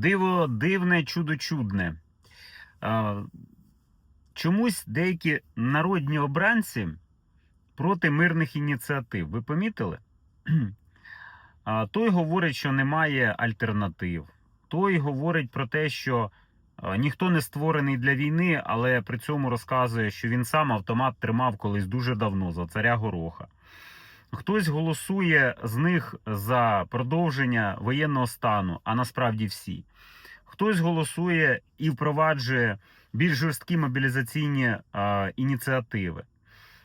Диво дивне, чудо чудне. Чомусь деякі народні обранці проти мирних ініціатив. Ви помітили? Той говорить, що немає альтернатив. Той говорить про те, що ніхто не створений для війни, але при цьому розказує, що він сам автомат тримав колись дуже давно за царя Гороха. Хтось голосує з них за продовження воєнного стану, а насправді всі. Хтось голосує і впроваджує більш жорсткі мобілізаційні а, ініціативи.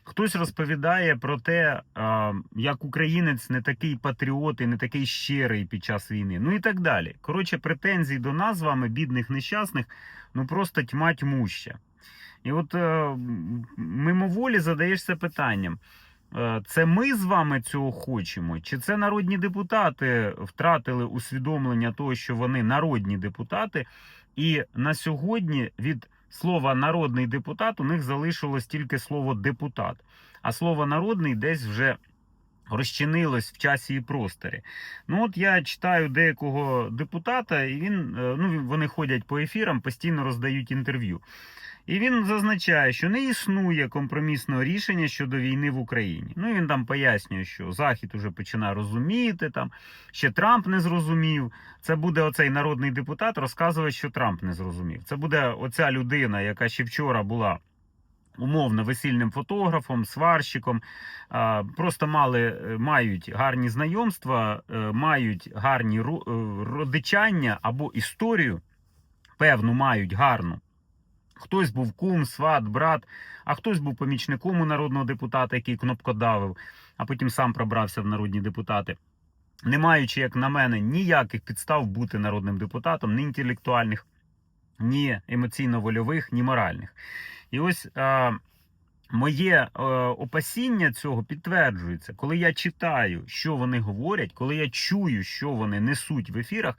Хтось розповідає про те, а, як українець не такий патріот і не такий щирий під час війни. Ну і так далі. Коротше, претензій до нас з вами, бідних нещасних, ну просто тьма тьмуща. І от е, мимоволі задаєшся питанням. Е, Це ми з вами цього хочемо? Чи це народні депутати втратили усвідомлення того, що вони народні депутати, і на сьогодні від слова народний депутат у них залишилось тільки слово депутат, а слово народний десь вже розчинилось в часі і просторі. Ну от я читаю деякого депутата, і він е, ну вони ходять по ефірам, постійно роздають інтерв'ю. І він зазначає, що не існує компромісного рішення щодо війни в Україні. Ну і він там пояснює, що Захід уже починає розуміти, там ще Трамп не зрозумів. Це буде оцей народний депутат розказувати, що Трамп не зрозумів. Це буде оця людина, яка ще вчора була. Умовно весільним фотографом, сварщиком, просто мали, е, мають гарні знайомства, е, мають гарні е, родичання або історію, певну мають гарну. Хтось був кум, сват, брат, а хтось був помічником у народного депутата, який кнопкодавив, а потім сам пробрався в народні депутати. Не маючи, як на мене, ніяких підстав бути народним депутатом, ні інтелектуальних, ні емоційно-вольових, ні моральних. І ось е, моє е, опасіння цього підтверджується, коли я читаю, що вони говорять, коли я чую, що вони несуть в ефірах.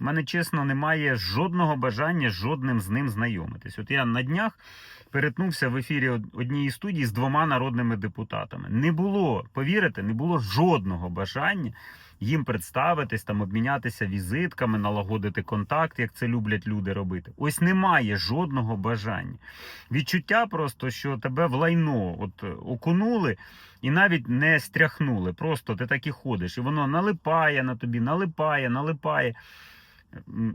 У мене чесно немає жодного бажання жодним з ним знайомитись. От я на днях перетнувся в ефірі однієї студії з двома народними депутатами. Не було, повірите, не було жодного бажання їм представитись, там обмінятися візитками, налагодити контакт, як це люблять люди робити. Ось немає жодного бажання. Відчуття просто, що тебе в лайно от окунули і навіть не стряхнули. Просто ти так і ходиш, і воно налипає на тобі, налипає, налипає.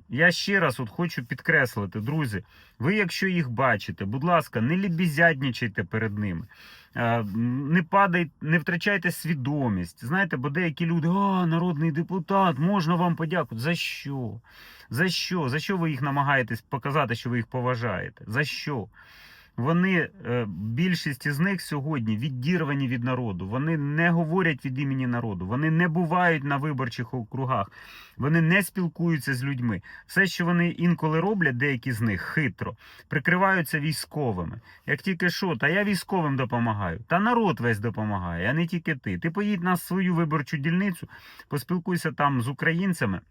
Я ще раз от хочу підкреслити, друзі, ви, якщо їх бачите, будь ласка, не лібізяднічайте перед ними. Е, Не падайте, не втрачайте свідомість. Знаєте, бо деякі люди, а, народний депутат, можна вам подякувати. За що? За що? За що ви їх намагаєтесь показати, що ви їх поважаєте? За що? Вони, е, більшість із них сьогодні відірвані від народу. Вони не говорять від імені народу, вони не бувають на виборчих округах, вони не спілкуються з людьми. Все, що вони інколи роблять, деякі з них хитро, прикриваються військовими. Як тільки що, та я військовим допомагаю, та народ весь допомагає, а не тільки ти. Ти поїдь на свою виборчу дільницю, поспілкуйся там з українцями.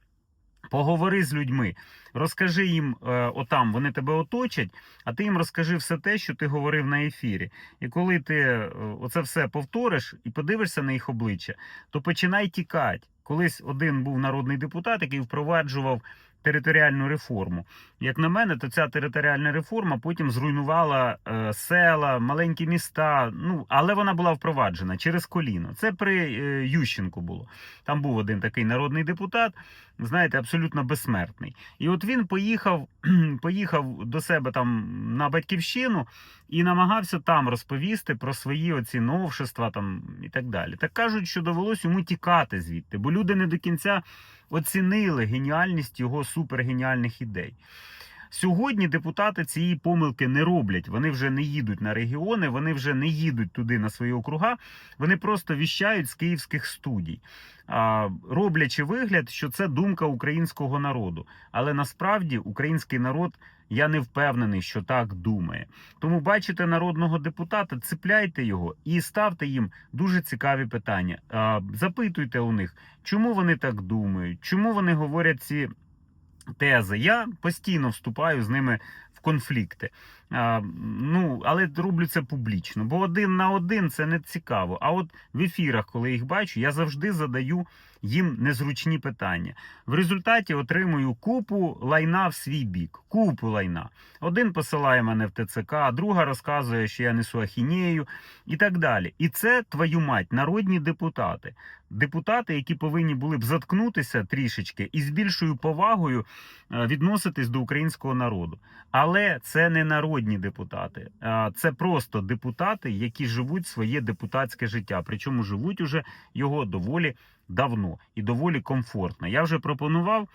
Поговори з людьми, розкажи їм е, отам, вони тебе оточать, а ти їм розкажи все те, що ти говорив на ефірі. І коли ти е, оце все повториш і подивишся на їх обличчя, то починай тікати. Колись один був народний депутат, який впроваджував територіальну реформу. Як на мене, то ця територіальна реформа потім зруйнувала е, села, маленькі міста. Ну але вона була впроваджена через коліно. Це при е, Ющенку було. Там був один такий народний депутат, знаєте, абсолютно безсмертний. І от він поїхав, поїхав до себе там на батьківщину і намагався там розповісти про свої оці новшества там і так далі. Так кажуть, що довелось йому тікати звідти, бо люди не до кінця оцінили геніальність його супергеніальних ідей. Сьогодні депутати цієї помилки не роблять. Вони вже не їдуть на регіони, вони вже не їдуть туди на свої округа. Вони просто віщають з київських студій, роблячи вигляд, що це думка українського народу. Але насправді український народ. Я не впевнений, що так думає. Тому бачите народного депутата, цепляйте його і ставте їм дуже цікаві питання. Запитуйте у них, чому вони так думають, чому вони говорять ці тези. Я постійно вступаю з ними в конфлікти. Ну, але роблю це публічно, бо один на один це не цікаво. А от в ефірах, коли їх бачу, я завжди задаю їм незручні питання. В результаті отримую купу лайна в свій бік. Купу лайна. Один посилає мене в ТЦК, друга розказує, що я несу ахінею і так далі. І це твою мать, народні депутати. Депутати, які повинні були б заткнутися трішечки і з більшою повагою е, відноситись до українського народу. Але це не народні депутати, це просто депутати, які живуть своє депутатське життя. Причому живуть уже його доволі давно і доволі комфортно. Я вже пропонував.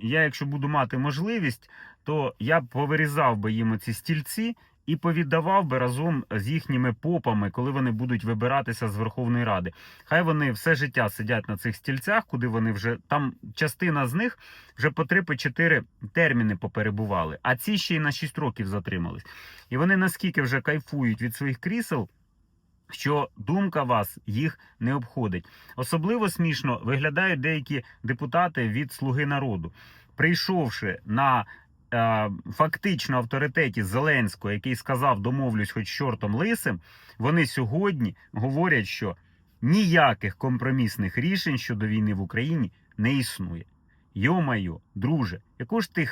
Я, якщо буду мати можливість, то я б повирізав би їм ці стільці і повіддавав би разом з їхніми попами, коли вони будуть вибиратися з Верховної Ради. Хай вони все життя сидять на цих стільцях, куди вони вже там частина з них вже по 3-4 терміни поперебували, а ці ще й на 6 років затримались. І вони наскільки вже кайфують від своїх крісел. Що думка вас їх не обходить. Особливо смішно виглядають деякі депутати від Слуги народу, прийшовши на фактично авторитеті Зеленського, який сказав домовлюсь хоч чортом лисим, вони сьогодні говорять, що ніяких компромісних рішень щодо війни в Україні не існує. Йо-майо, друже, яку ж ти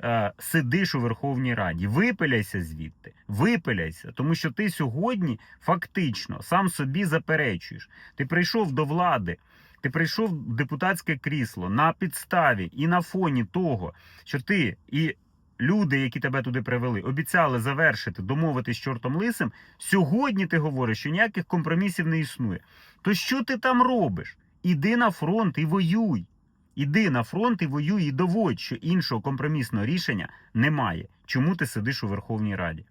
е, сидиш у Верховній Раді? Випиляйся звідти, випиляйся, тому що ти сьогодні фактично сам собі заперечуєш. Ти прийшов до влади, ти прийшов в депутатське крісло на підставі і на фоні того, що ти і люди, які тебе туди привели, обіцяли завершити, домовитись з чортом лисим. Сьогодні ти говориш, що ніяких компромісів не існує. То що ти там робиш? Іди на фронт і воюй. Іди на фронт і воюй, і доводь, що іншого компромісного рішення немає. Чому ти сидиш у Верховній Раді?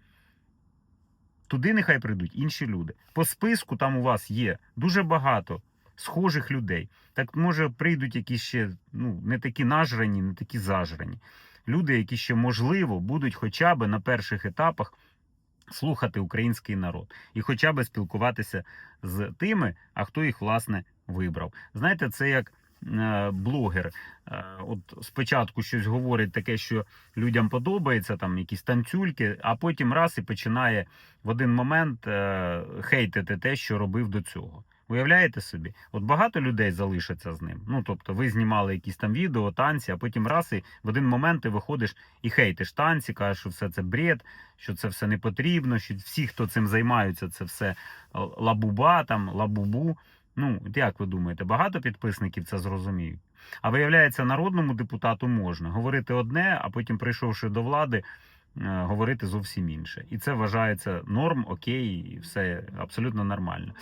Туди нехай прийдуть інші люди. По списку там у вас є дуже багато схожих людей. Так може прийдуть якісь ще ну, не такі нажрані, не такі зажрані. Люди, які ще можливо будуть хоча б на перших етапах слухати український народ і хоча б спілкуватися з тими, а хто їх власне вибрав. Знаєте, це як е, блогер. Е, От спочатку щось говорить таке, що людям подобається, там якісь танцюльки, а потім раз і починає в один момент е, хейтити те, що робив до цього. Уявляєте собі? От багато людей залишаться з ним. Ну тобто, ви знімали якісь там відео, танці, а потім раз і в один момент ти виходиш і хейтиш танці, кажеш, що все це бред, що це все не потрібно, що всі, хто цим займаються, це все лабуба, там лабубу. Ну, як ви думаєте, багато підписників це зрозуміють? А виявляється, народному депутату можна говорити одне, а потім, прийшовши до влади, е, говорити зовсім інше. І це вважається норм, окей, і все абсолютно нормально.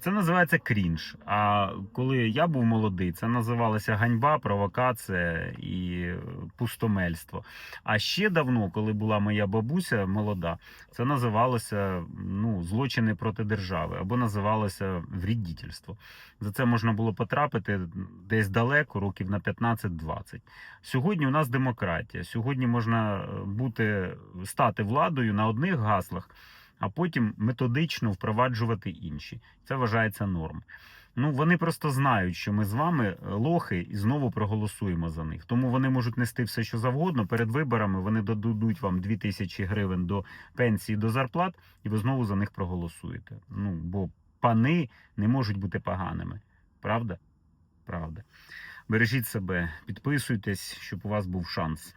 Це називається крінж. А коли я був молодий, це називалося ганьба, провокація і пустомельство. А ще давно, коли була моя бабуся молода, це називалося ну, злочини проти держави або називалося вріддітельство. За це можна було потрапити десь далеко, років на 15-20. Сьогодні у нас демократія. Сьогодні можна е, бути стати владою на одних гаслах, а потім методично впроваджувати інші. Це вважається норм. Ну вони просто знають, що ми з вами е, лохи і знову проголосуємо за них. Тому вони можуть нести все, що завгодно. Перед виборами вони додадуть вам 2000 гривень до пенсії до зарплат, і ви знову за них проголосуєте. Ну бо пани не можуть бути поганими. Правда? Правда. Бережіть себе, підписуйтесь, щоб у вас був шанс.